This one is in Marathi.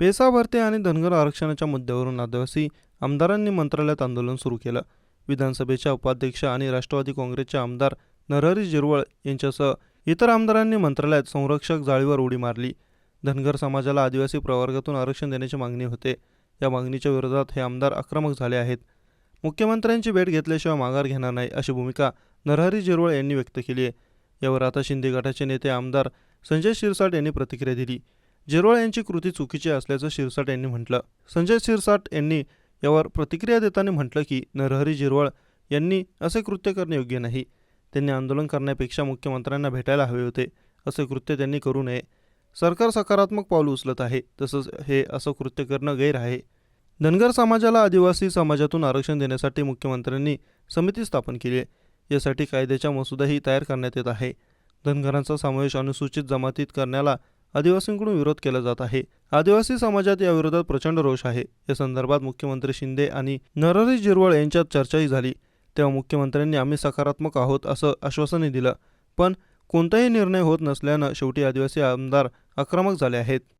पेसा भरते आणि धनगर आरक्षणाच्या मुद्द्यावरून आदिवासी आमदारांनी मंत्रालयात आंदोलन सुरू केलं. विधानसभेच्या उपाध्यक्ष आणि राष्ट्रवादी काँग्रेसचे आमदार नरहरी जिरवळ यांच्यासह इतर आमदारांनी मंत्रालयात संरक्षक जाळीवर उडी मारली. धनगर समाजाला आदिवासी प्रवर्गातून आरक्षण देण्याची मागणी होते. या मागणीच्या विरोधात हे आमदार आक्रमक झाले आहेत. मुख्यमंत्र्यांची भेट घेतल्याशिवाय माघार घेणार नाही अशी भूमिका नरहरी जिरवळ यांनी व्यक्त केली आहे. यावर आता शिंदे गटाचे नेते आमदार संजय शिरसाट यांनी प्रतिक्रिया दिली. जिरवाळ यांची कृती चुकीची असल्याचं शिरसाट यांनी म्हटलं. संजय शिरसाट यांनी यावर प्रतिक्रिया देताना म्हटलं की नरहरी जिरवाळ यांनी असे कृत्य करणे योग्य नाही. त्यांनी आंदोलन करण्यापेक्षा मुख्यमंत्र्यांना भेटायला हवे होते. असे कृत्य त्यांनी करू नये. सरकार सकारात्मक पाऊल उचलत आहे. तसंच हे असं कृत्य करणं गैर आहे. धनगर समाजाला आदिवासी समाजातून आरक्षण देण्यासाठी मुख्यमंत्र्यांनी समिती स्थापन केली आहे. यासाठी कायद्याचा मसुदाही तयार करण्यात येत आहे. धनगरांचा समावेश अनुसूचित जमातीत करण्याला आदिवासींकडून विरोध केला जात आहे. आदिवासी समाजात या विरोधात प्रचंड रोष आहे. या संदर्भात मुख्यमंत्री शिंदे आणि नरहरी जिरवळ यांच्यात चर्चाही झाली. तेव्हा मुख्यमंत्र्यांनी आम्ही सकारात्मक आहोत असं आश्वासनही दिलं. पण कोणताही निर्णय होत नसल्यानं शेवटी आदिवासी आमदार आक्रमक झाले आहेत.